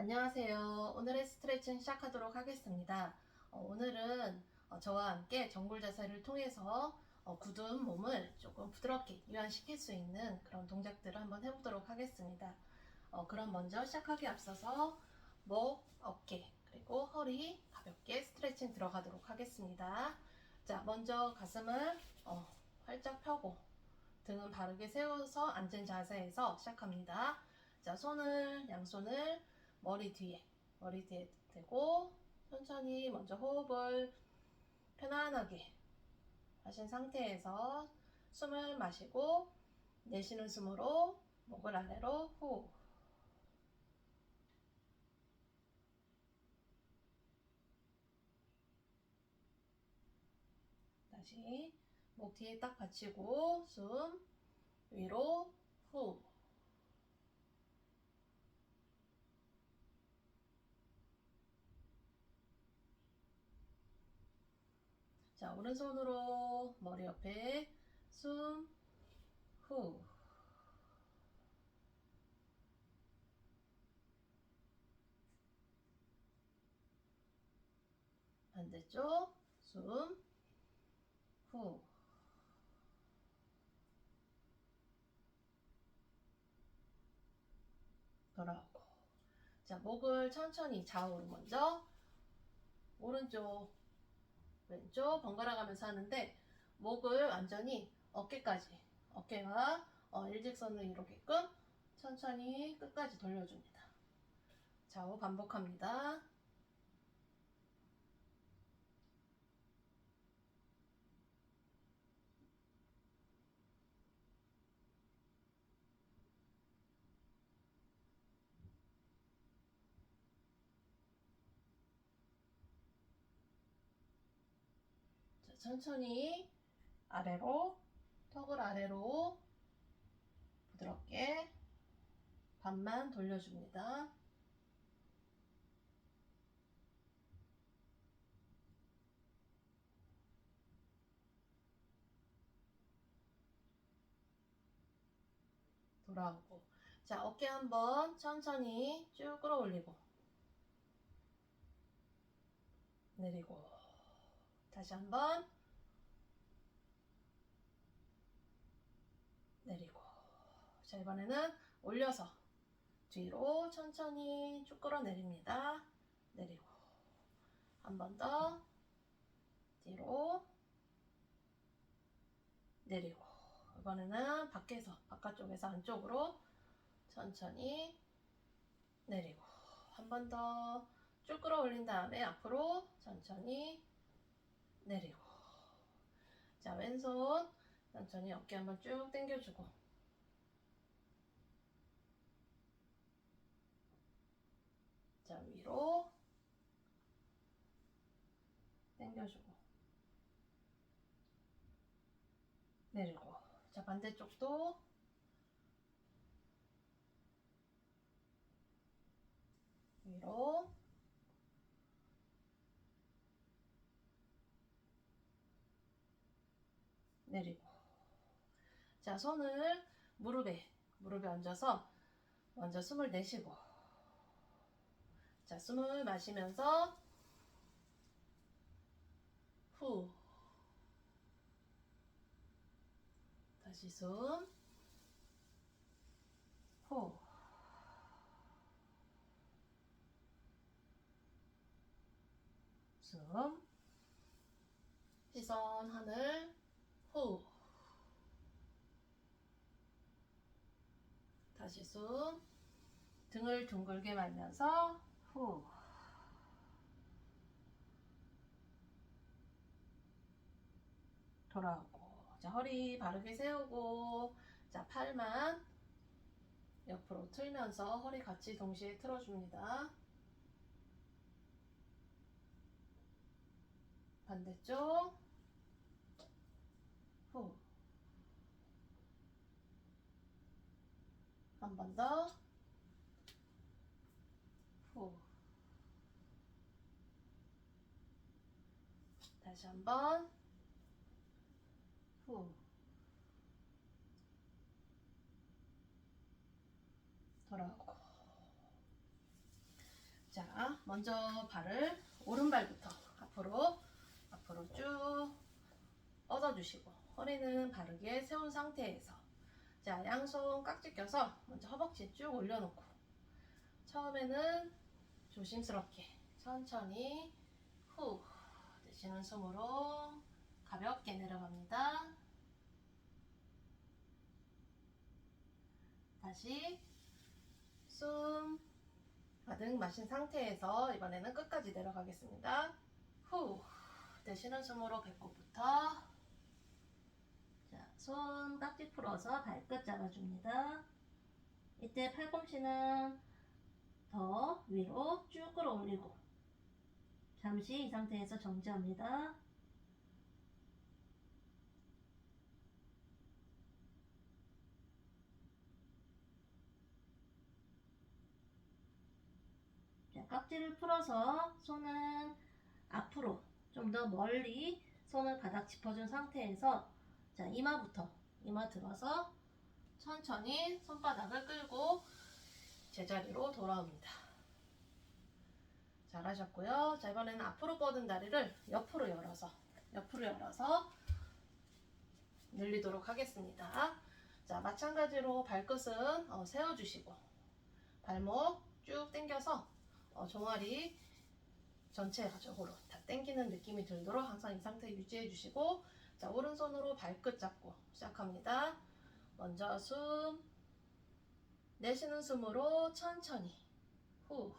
안녕하세요. 오늘의 스트레칭 시작하도록 하겠습니다. 어, 오늘은 어, 저와 함께 정골 자세를 통해서 어, 굳은 몸을 조금 부드럽게 이완시킬 수 있는 그런 동작들을 한번 해보도록 하겠습니다. 어, 그럼 먼저 시작하기 앞서서 목, 어깨, 그리고 허리 가볍게 스트레칭 들어가도록 하겠습니다. 자, 먼저 가슴을 어, 활짝 펴고 등은 바르게 세워서 앉은 자세에서 시작합니다. 자, 손을, 양손을 머리 뒤에, 머리 뒤에 대고 천천히 먼저 호흡을 편안하게 하신 상태에서 숨을 마시고 내쉬는 숨으로 목을 아래로 후. 다시 목 뒤에 딱 받치고 숨 위로 후. 자, 오른손으로 머리 옆에 숨, 후. 반대쪽 숨, 후. 돌아오고. 자, 목을 천천히 좌우로 먼저 오른쪽 왼쪽 번갈아 가면서 하는데 목을 완전히 어깨까지 어깨가 어, 일직선으로 이루게끔 천천히 끝까지 돌려줍니다. 좌우 반복합니다. 자, 천천히 아래로 턱을 아래로 부드럽게 반만 돌려줍니다. 돌아오고. 자 어깨 한번 천천히 쭉 끌어올리고. 내리고 다시 한번. 내리고. 자 이번에는 올려서 뒤로 천천히 쭉 끌어내립니다. 내리고. 한 번 더. 뒤로. 내리고. 이번에는 밖에서 바깥쪽에서 안쪽으로 천천히 내리고. 한 번 더 쭉 끌어올린 다음에 앞으로 천천히 내리고 자 왼손 천천히 어깨 한번 쭉 당겨주고. 자 위로 당겨주고. 내리고. 자 반대쪽도 위로 내리고 자 손을 무릎에 무릎에 얹어서 먼저 숨을 내쉬고 자 숨을 마시면서 후 다시 숨 후. 숨. 시선 하늘. 후. 다시 숨. 등을 둥글게 말면서 후. 돌아오고. 자, 허리 바르게 세우고. 자, 팔만 옆으로 틀면서 허리 같이 동시에 틀어줍니다. 반대쪽. 후. 한 번 더. 후. 다시 한 번. 후. 돌아오고. 자, 먼저 발을 오른발부터 앞으로 앞으로 쭉 뻗어주시고 허리는 바르게 세운 상태에서 자, 양손 깍지 껴서 먼저 허벅지 쭉 올려놓고 처음에는 조심스럽게 천천히 후 내쉬는 숨으로 가볍게 내려갑니다. 다시 숨 가득 마신 상태에서 이번에는 끝까지 내려가겠습니다. 후 내쉬는 숨으로 배꼽부터 자, 손 깍지 풀어서 발끝 잡아줍니다. 이때 팔꿈치는 더 위로 쭉 끌어올리고 잠시 이 상태에서 정지합니다. 자, 깍지를 풀어서 손은 앞으로 좀 더 멀리 손을 바닥 짚어준 상태에서 자, 이마부터 이마 들어서 천천히 손바닥을 끌고 제자리로 돌아옵니다. 잘하셨고요. 자, 이번에는 앞으로 뻗은 다리를 옆으로 열어서 옆으로 열어서 늘리도록 하겠습니다. 자, 마찬가지로 발끝은 어, 세워주시고 발목 쭉 당겨서 어, 종아리 전체적으로 다 당기는 느낌이 들도록 항상 이 상태 유지해 주시고 자, 오른손으로 발끝 잡고 시작합니다. 먼저 숨 내쉬는 숨으로 천천히. 후.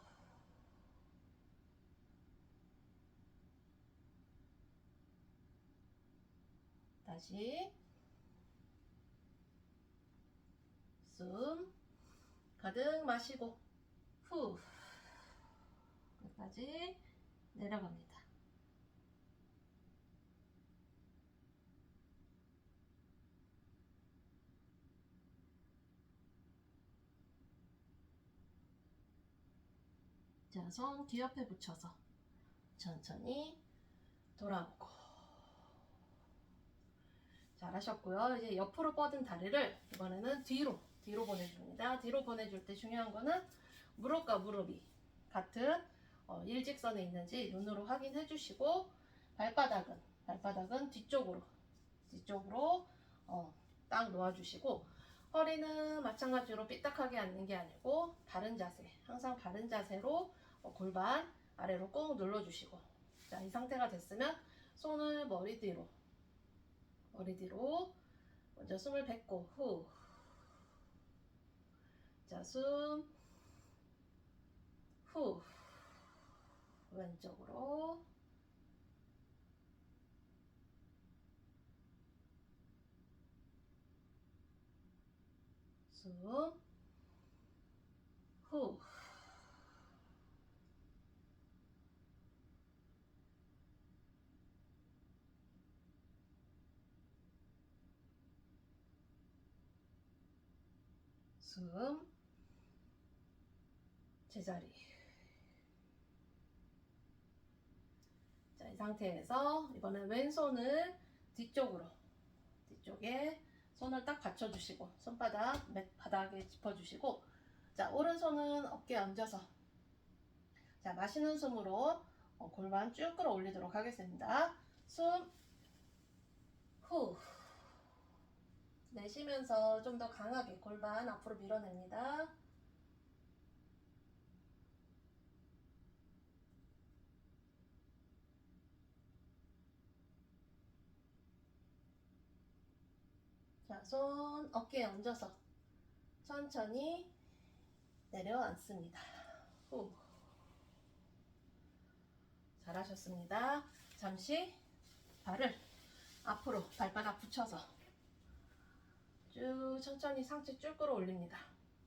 다시. 숨 가득 마시고. 후. 끝까지 내려갑니다. 자, 손 뒤옆에 붙여서 천천히 돌아오고 잘하셨고요. 이제 옆으로 뻗은 다리를 이번에는 뒤로 뒤로 보내줍니다. 뒤로 보내줄 때 중요한 거는 무릎과 무릎이 같은 어, 일직선에 있는지 눈으로 확인해 주시고 발바닥은 발바닥은 뒤쪽으로 뒤쪽으로 어, 딱 놓아주시고 허리는 마찬가지로 삐딱하게 앉는 게 아니고 바른 자세 항상 바른 자세로 어, 골반 아래로 꾹 눌러주시고 자 이 상태가 됐으면 손을 머리 뒤로 머리 뒤로 먼저 숨을 뱉고 후. 자, 숨. 후. 왼쪽으로. 숨. 후. 숨. 제자리. 자, 이 상태에서 이번엔 왼손을 뒤쪽으로 뒤쪽에 손을 딱 받쳐주시고 손바닥 밑 바닥에 짚어주시고 자 오른손은 어깨에 얹어서 자 마시는 숨으로 어, 골반 쭉 끌어올리도록 하겠습니다. 숨 후. 내쉬면서 좀 더 강하게 골반 앞으로 밀어냅니다. 자, 손 어깨에 얹어서 천천히 내려앉습니다. 후. 잘하셨습니다. 잠시 발을 앞으로 발바닥 붙여서 쭉 천천히 상체 쭉 끌어올립니다.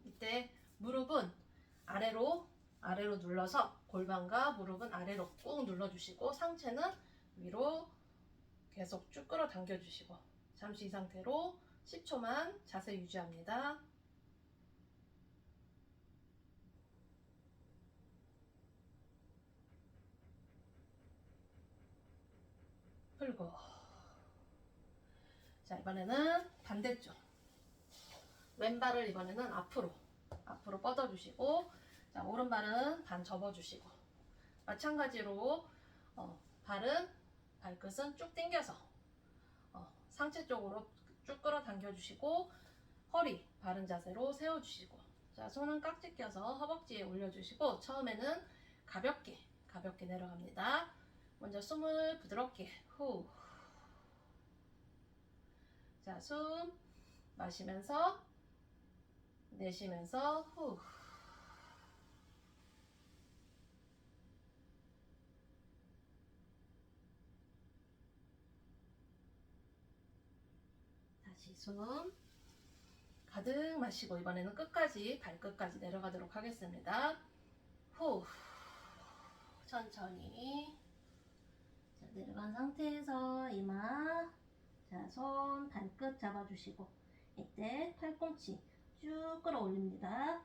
이때 무릎은 아래로 아래로 눌러서 골반과 무릎은 아래로 꾹 눌러주시고 상체는 위로 계속 쭉 끌어당겨 주시고 잠시 이 상태로 10초만 자세 유지합니다. 풀고 자 이번에는 반대쪽 왼발을 이번에는 앞으로 앞으로 뻗어주시고 자, 오른발은 반 접어주시고 마찬가지로 어, 발은 발끝은 쭉 당겨서 어, 상체 쪽으로 쭉 끌어당겨 주시고 허리 바른 자세로 세워주시고 자 손은 깍지 껴서 허벅지에 올려주시고 처음에는 가볍게 가볍게 내려갑니다. 먼저 숨을 부드럽게 후. 자, 숨 마시면서 내쉬면서 후. 다시 숨 가득 마시고 이번에는 끝까지 발끝까지 내려가도록 하겠습니다. 후. 천천히. 자, 내려간 상태에서 이마. 자, 손 발끝 잡아주시고 이때 팔꿈치 쭉 끌어올립니다.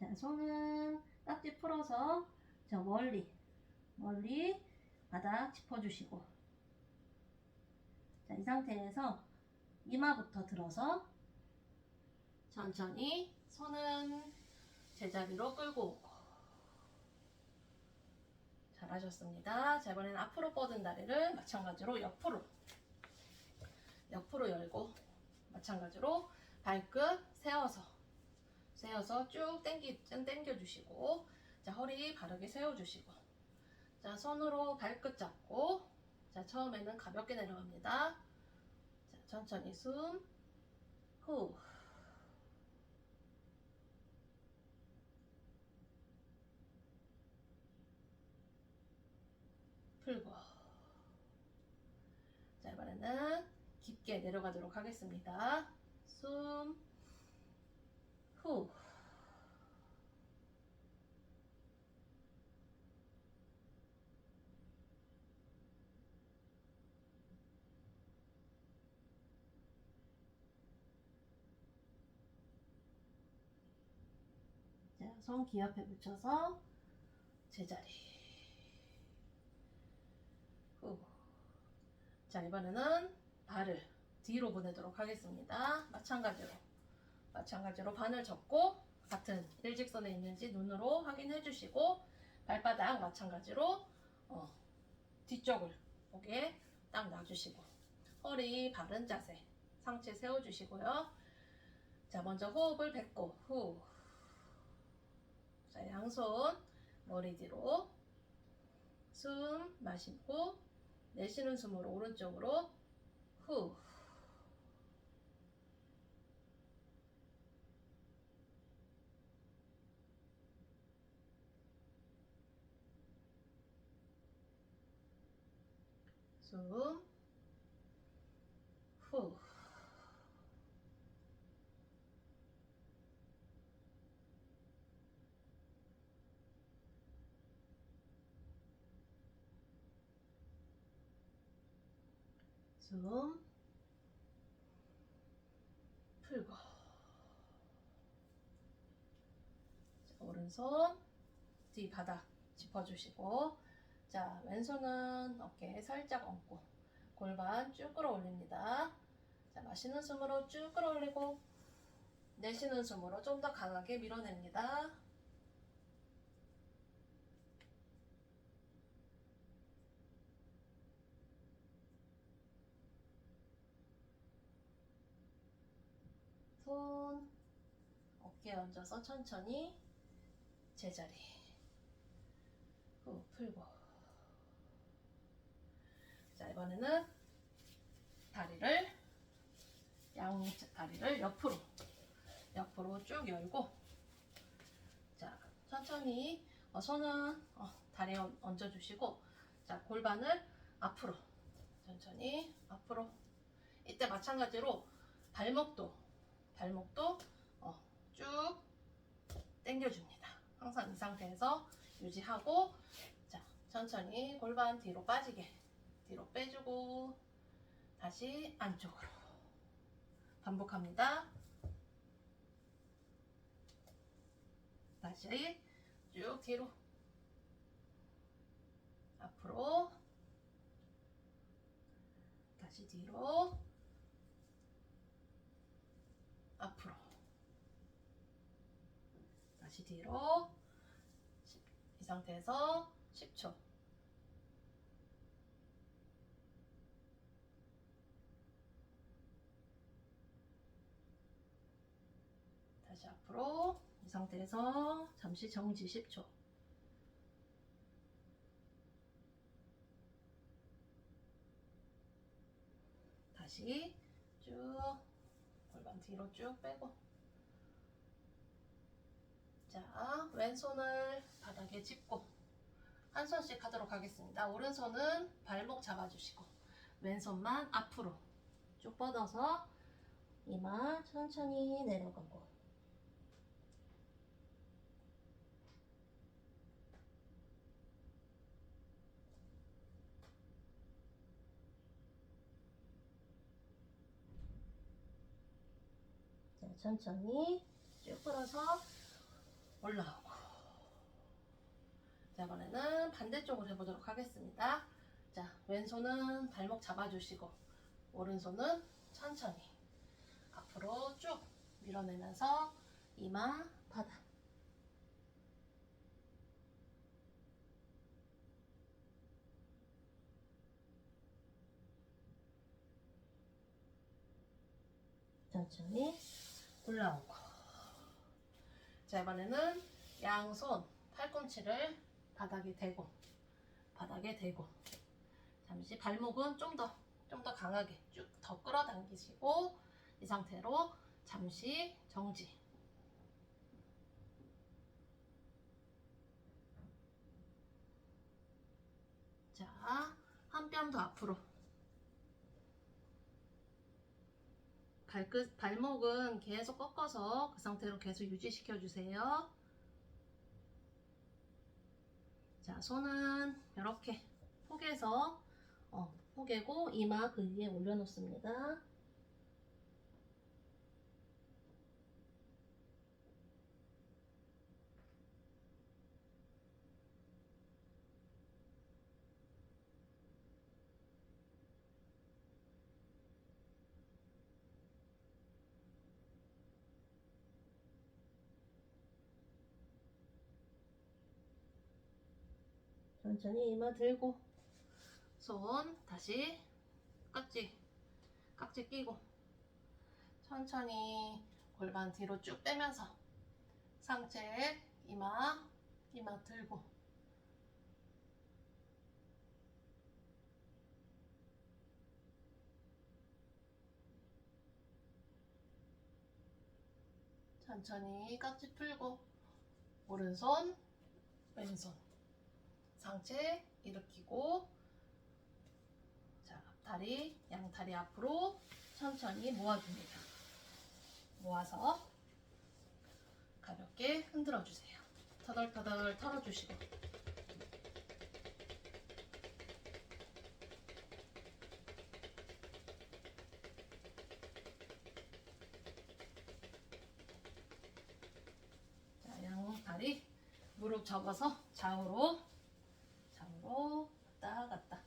자, 손은 깍지 풀어서 자, 멀리, 멀리 바닥 짚어주시고 자, 이 상태에서 이마부터 들어서 천천히 손은 제자리로 끌고 잘하셨습니다. 자, 이번에는 앞으로 뻗은 다리를 마찬가지로 옆으로 옆으로 열고 마찬가지로 발끝 세워서 세워서 쭉 당기, 당겨 주시고 자, 허리 바르게 세워주시고 자, 손으로 발끝 잡고 자, 처음에는 가볍게 내려갑니다. 자, 천천히 숨, 후. 풀고. 자, 이번에는 깊게 내려가도록 하겠습니다. 숨, 후. 자, 손 귀옆에 붙여서 제자리. 후. 자, 이번에는 발을 뒤로 보내도록 하겠습니다. 마찬가지로. 마찬가지로 바늘 접고 같은 일직선에 있는지 눈으로 확인해 주시고 발바닥 마찬가지로 어, 뒤쪽을 보게 딱 놔주시고 허리 바른 자세 상체 세워주시고요. 자, 먼저 호흡을 뱉고 후. 자, 양손 머리 뒤로 숨 마시고 내쉬는 숨으로 오른쪽으로 후. 숨, 후. 숨 풀고. 자, 오른손 뒤 바닥 짚어주시고. 자 왼손은 어깨에 살짝 얹고 골반 쭉 끌어올립니다. 자 마시는 숨으로 쭉 끌어올리고 내쉬는 숨으로 좀 더 강하게 밀어냅니다 손 어깨에 얹어서 천천히 제자리. 후 풀고. 자 이번에는 다리를 양 다리를 옆으로 옆으로 쭉 열고. 자 천천히 어, 손은 어, 다리에 얹- 얹어주시고. 자 골반을 앞으로 천천히 앞으로. 이때 마찬가지로 발목도 발목도 어, 쭉 당겨줍니다. 항상 이 상태에서 유지하고 자 천천히 골반 뒤로 빠지게 뒤로 빼주고 다시 안쪽으로 반복합니다. 다시 쭉 뒤로 앞으로 다시 뒤로 앞으로. 다시 뒤로. 이 상태에서 10초. 다시 앞으로 이 상태에서 잠시 정지 10초. 다시 쭉 골반 뒤로 쭉 빼고. 자 왼손을 바닥에 짚고 한 손씩 하도록 하겠습니다. 오른손은 발목 잡아주시고 왼손만 앞으로 쭉 뻗어서 이마 천천히 내려가고 자, 천천히 쭉 풀어서 올라오고. 자, 이번에는 반대쪽으로 해보도록 하겠습니다. 자, 왼손은 발목 잡아주시고, 오른손은 천천히 앞으로 쭉 밀어내면서 이마 바닥. 천천히 올라오고. 자 이번에는 양손 팔꿈치를 바닥에 대고 바닥에 대고. 잠시 발목은 좀 더 좀 더 강하게 쭉 더 끌어당기시고 이 상태로 잠시 정지. 자 한 뼘 더 앞으로 발끝, 발목은 계속 꺾어서 그 상태로 계속 유지시켜 주세요. 자, 손은 이렇게 포개서 어, 포개고 이마 그 위에 올려놓습니다. 천천히 이마 들고 손 다시 깍지 깍지 끼고 천천히 골반 뒤로 쭉 빼면서 상체 이마 이마 들고. 천천히 깍지 풀고 오른손 왼손 상체 일으키고 자 다리 양다리 앞으로 천천히 모아줍니다. 모아서 가볍게 흔들어 주세요. 터덜터덜 털어주시고 자, 양 다리 무릎 접어서 좌우로 왔다 갔다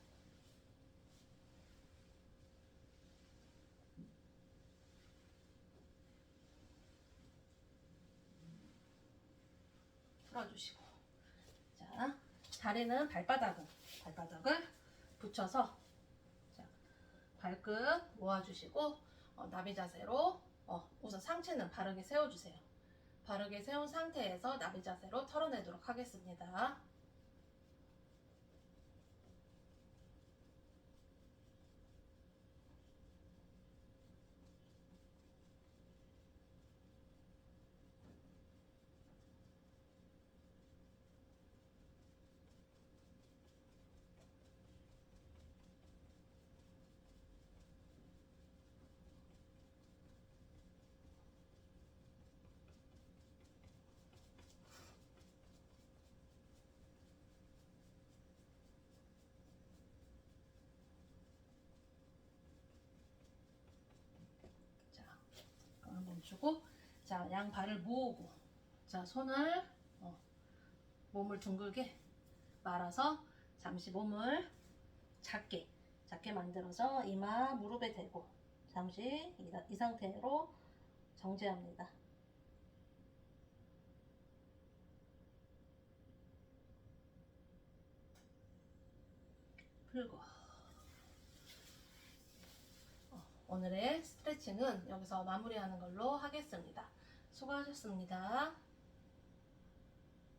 풀어주시고 자 다리는 발바닥을 발바닥을 붙여서 자, 발끝 모아주시고 어, 나비 자세로 어, 우선 상체는 바르게 세워주세요. 바르게 세운 상태에서 나비 자세로 털어내도록 하겠습니다 자, 멈추고, 자, 양 발을 모으고, 자, 손을, 어, 몸을 둥글게 말아서 잠시 몸을 작게, 작게 만들어서 이마 무릎에 대고 잠시 이, 이 상태로 정지합니다. 풀고 어, 오늘의 스트레칭은 여기서 마무리하는 걸로 하겠습니다. 수고하셨습니다.